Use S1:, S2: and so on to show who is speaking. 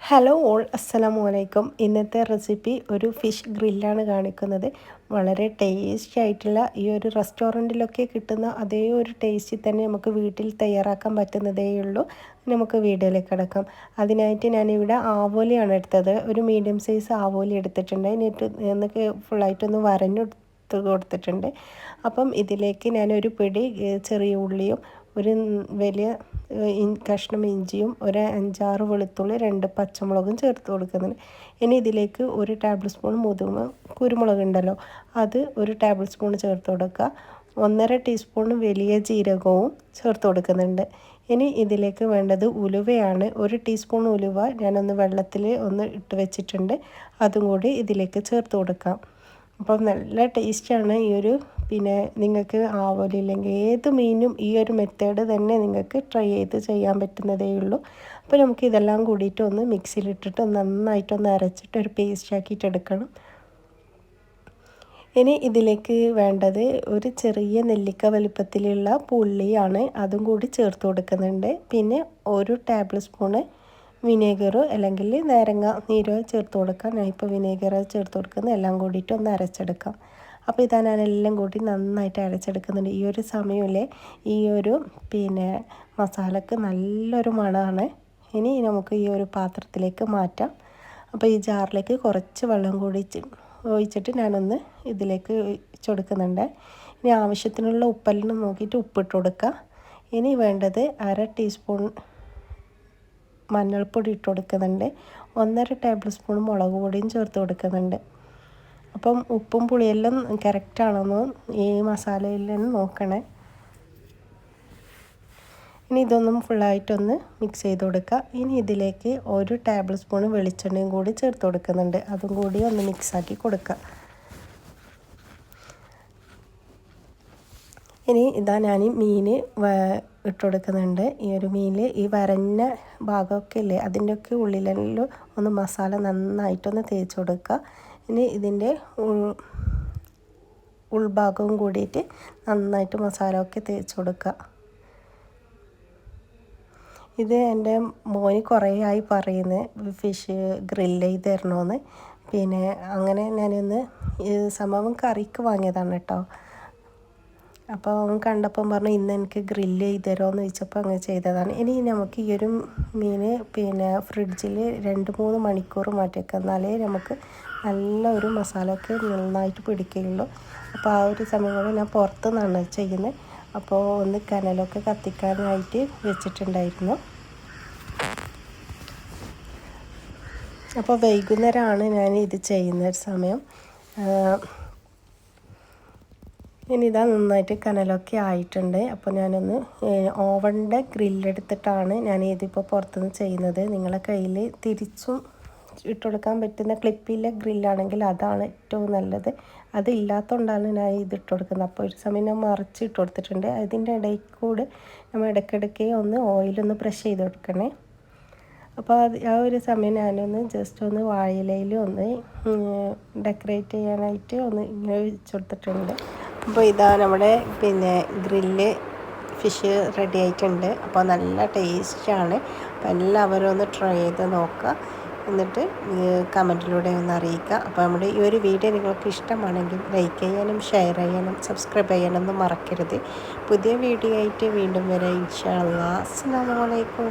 S1: Hello all അസ്സലാമു അലൈക്കും ഇന്നത്തെ റെസിപ്പി ഒരു ഫിഷ് ഗ്രില്ലാണ് കാണിക്കുന്നത്. വളരെ ടേസ്റ്റി ആയിട്ടുള്ള ഈ ഒരു റെസ്റ്റോറന്റിലൊക്കെ കിട്ടുന്ന അതേ ഒരു ടേസ്റ്റിൽ തന്നെ നമുക്ക് വീട്ടിൽ തയ്യാറാക്കാൻ പറ്റുന്നതേ ഉള്ളൂ. നമുക്ക് വീഡിയോയിലേക്ക് കിടക്കാം. അതിനായിട്ട് ഞാനിവിടെ ആവോലിയാണ് എടുത്തത്. ഒരു മീഡിയം സൈസ് ആവോലി എടുത്തിട്ടുണ്ട്. എന്നിട്ട് എന്നൊക്കെ ഫുള്ളായിട്ടൊന്ന് വരഞ്ഞെടുത്ത് കൊടുത്തിട്ടുണ്ട്. അപ്പം ഇതിലേക്ക് ഞാനൊരു പിടി ചെറിയ ഉള്ളിയും ഒരു വലിയ കഷ്ണം ഇഞ്ചിയും ഒരു അഞ്ചാറ് വെളുത്തുള്ളി രണ്ട് പച്ചമുളകും ചേർത്ത് കൊടുക്കുന്നുണ്ട്. ഇനി ഇതിലേക്ക് ഒരു ടേബിൾ സ്പൂൺ മുതുമ കുരുമുളക് ഉണ്ടല്ലോ അത് ഒരു ടേബിൾ സ്പൂൺ ചേർത്ത് കൊടുക്കുക. ഒന്നര ടീസ്പൂൺ വലിയ ജീരകവും ചേർത്ത് കൊടുക്കുന്നുണ്ട്. ഇനി ഇതിലേക്ക് വേണ്ടത് ഉലുവയാണ്. ഒരു ടീസ്പൂൺ ഉലുവ ഞാനൊന്ന് വെള്ളത്തിൽ ഒന്ന് ഇട്ട് വെച്ചിട്ടുണ്ട്. അതും കൂടി ഇതിലേക്ക് ചേർത്ത് കൊടുക്കാം. അപ്പം നല്ല ടേസ്റ്റാണ് ഈ ഒരു. പിന്നെ നിങ്ങൾക്ക് ആവോലില്ലെങ്കിൽ ഏത് മീനും ഈ ഒരു മെത്തേഡ് തന്നെ നിങ്ങൾക്ക് ട്രൈ ചെയ്ത് ചെയ്യാൻ പറ്റുന്നതേ ഉള്ളൂ. അപ്പോൾ നമുക്ക് ഇതെല്ലാം കൂടിയിട്ട് ഒന്ന് മിക്സിയിലിട്ടിട്ട് നന്നായിട്ടൊന്ന് അരച്ചിട്ട് ഒരു പേസ്റ്റ് ആക്കിയിട്ട് എടുക്കണം. ഇനി ഇതിലേക്ക് വേണ്ടത് ഒരു ചെറിയ നെല്ലിക്ക വലിപ്പത്തിലുള്ള പുള്ളിയാണ് അതും കൂടി ചേർത്ത് കൊടുക്കുന്നുണ്ട്. പിന്നെ ഒരു ടേബിൾ സ്പൂണ് വിനേഗറോ അല്ലെങ്കിൽ നാരങ്ങ നീരോ ചേർത്ത് കൊടുക്കാം. ഞാൻ ഇപ്പോൾ വിനേഗർ ചേർത്ത് കൊടുക്കുന്നത് എല്ലാം കൂടിയിട്ട് ഒന്ന് അരച്ചെടുക്കാം. അപ്പോൾ ഇതാ ഞാൻ എല്ലാം കൂടി നന്നായിട്ട് അരച്ചെടുക്കുന്നുണ്ട്. ഈ ഒരു സമയമില്ലേ ഈ ഒരു പിന്നെ മസാലക്ക് നല്ലൊരു മണമാണ്. ഇനി നമുക്ക് ഈ ഒരു പാത്രത്തിലേക്ക് മാറ്റാം. അപ്പോൾ ഈ ജാറിലേക്ക് കുറച്ച് വെള്ളം കൂടി ഒഴിച്ചിട്ട് ഞാനൊന്ന് ഇതിലേക്ക് ഒഴിച്ച് കൊടുക്കുന്നുണ്ട് ഇനി ആവശ്യത്തിനുള്ള ഉപ്പെല്ലാം നോക്കിയിട്ട് ഉപ്പിട്ട് കൊടുക്കുക ഇനി വേണ്ടത് അര ടീസ്പൂൺ മഞ്ഞൾപ്പൊടി ഇട്ട് കൊടുക്കുന്നുണ്ട്. ഒന്നര ടേബിൾ സ്പൂൺ മുളക് പൊടിയും ചേർത്ത് കൊടുക്കുന്നുണ്ട്. അപ്പം ഉപ്പും പുളിയെല്ലാം കറക്റ്റാണെന്ന് ഈ മസാലയിൽ നോക്കണേ. ഇനി ഇതൊന്നും ഫുള്ളായിട്ടൊന്ന് മിക്സ് ചെയ്ത് കൊടുക്കുക. ഇനി ഇതിലേക്ക് ഒരു ടേബിൾ സ്പൂൺ വെളിച്ചെണ്ണയും കൂടി ചേർത്ത് കൊടുക്കുന്നുണ്ട്. അതും കൂടി ഒന്ന് മിക്സാക്കി കൊടുക്കുക. ഇനി ഇതാ ഞാൻ മീൻ ഇട്ട് കൊടുക്കുന്നുണ്ട്. ഈ ഒരു മീനിൽ ഈ വരഞ്ഞ ഭാഗമൊക്കെ ഇല്ലേ അതിന്റെയൊക്കെ ഉള്ളിലെല്ലാം ഒന്ന് മസാല നന്നായിട്ടൊന്ന് തേച്ച് കൊടുക്കുക. ഇനി ഇതിന്റെ ഉൾഭാഗവും കൂടിയിട്ട് നന്നായിട്ട് മസാല ഒക്കെ തേച്ച് കൊടുക്കുക. ഇത് എന്റെ മോന് കുറേ ആയി പറയുന്നത് ഫിഷ് ഗ്രില്ല് ചെയ്ത് തരണമെന്ന് പിന്നെ അങ്ങനെ ഞാനൊന്ന് സംഭവം കറിക്ക് വാങ്ങിയതാണ് കേട്ടോ. അപ്പോൾ അവൻ കണ്ടപ്പം പറഞ്ഞു ഇന്ന് എനിക്ക് ഗ്രില്ല് ചെയ്ത് ചോദിച്ചപ്പോൾ അങ്ങനെ ചെയ്തതാണ്. ഇനി നമുക്ക് ഈ ഒരു മീൻ പിന്നെ ഫ്രിഡ്ജിൽ രണ്ട് മൂന്ന് മണിക്കൂർ മാറ്റി വെക്കാം എന്നാലേ നമുക്ക് നല്ല ഒരു ഒക്കെ നന്നായിട്ട് പിടിക്കുകയുള്ളൂ. അപ്പോൾ ആ ഒരു സമയം കൊണ്ട് ഞാൻ പുറത്ത് നിന്നാണ് ചെയ്യുന്നത്. അപ്പോൾ ഒന്ന് കനലൊക്കെ കത്തിക്കാനായിട്ട് വെച്ചിട്ടുണ്ടായിരുന്നു. അപ്പോൾ വൈകുന്നേരമാണ് ഞാൻ ഇത് ചെയ്യുന്ന ഒരു സമയം. ഇനി ഇതാ നന്നായിട്ട് കനലൊക്കെ ആയിട്ടുണ്ട്. അപ്പോൾ ഞാനൊന്ന് ഓവണിന്റെ ഗ്രില്ലെടുത്തിട്ടാണ് ഞാൻ ഇതിപ്പോൾ പുറത്തുനിന്ന് ചെയ്യുന്നത്. നിങ്ങളെ കയ്യിൽ തിരിച്ചും ഇട്ടുകൊടുക്കാൻ പറ്റുന്ന ക്ലിപ്പിലെ ഗ്രില്ലാണെങ്കിൽ അതാണ് ഏറ്റവും നല്ലത്. അതില്ലാത്തതുകൊണ്ടാണ് ഞാൻ ഇത് ഇട്ട് കൊടുക്കുന്നത് അപ്പോൾ ഒരു സമയം ഞാൻ മറിച്ച് ഇട്ട് കൊടുത്തിട്ടുണ്ട് അതിന്റെ ഇടയിൽ കൂടെ നമ്മൾ ഇടയ്ക്കിടയ്ക്ക് ഒന്ന് ഓയിലൊന്ന് ബ്രഷ് ചെയ്ത് കൊടുക്കണേ. അപ്പോൾ അത് ആ ഒരു സമയം ഞാനൊന്ന് ജസ്റ്റ് ഒന്ന് വാഴയിലയിൽ ഒന്ന് ഡെക്കറേറ്റ് ചെയ്യാനായിട്ട് ഒന്ന് ഇങ്ങനെ വെച്ച് കൊടുത്തിട്ടുണ്ട്. അപ്പോൾ ഇതാ നമ്മുടെ പിന്നെ ഗ്രില്ല് ഫിഷ് റെഡി ആയിട്ടുണ്ട്. അപ്പോൾ നല്ല ടേസ്റ്റാണ് അപ്പോൾ എല്ലാവരും ഒന്ന് ട്രൈ ചെയ്ത് നോക്കുക. എന്നിട്ട് കമന്റിലൂടെ ഒന്ന് അറിയിക്കുക. അപ്പോൾ നമ്മുടെ ഈ ഒരു വീഡിയോ നിങ്ങൾക്ക് ഇഷ്ടമാണെങ്കിൽ ലൈക്ക് ചെയ്യാനും ഷെയർ ചെയ്യാനും സബ്സ്ക്രൈബ് ചെയ്യാനൊന്നും മറക്കരുത്. പുതിയ വീഡിയോ ആയിട്ട് വീണ്ടും വരാം. ഇൻഷാ അല്ലാ അസ്സാം വലൈക്കും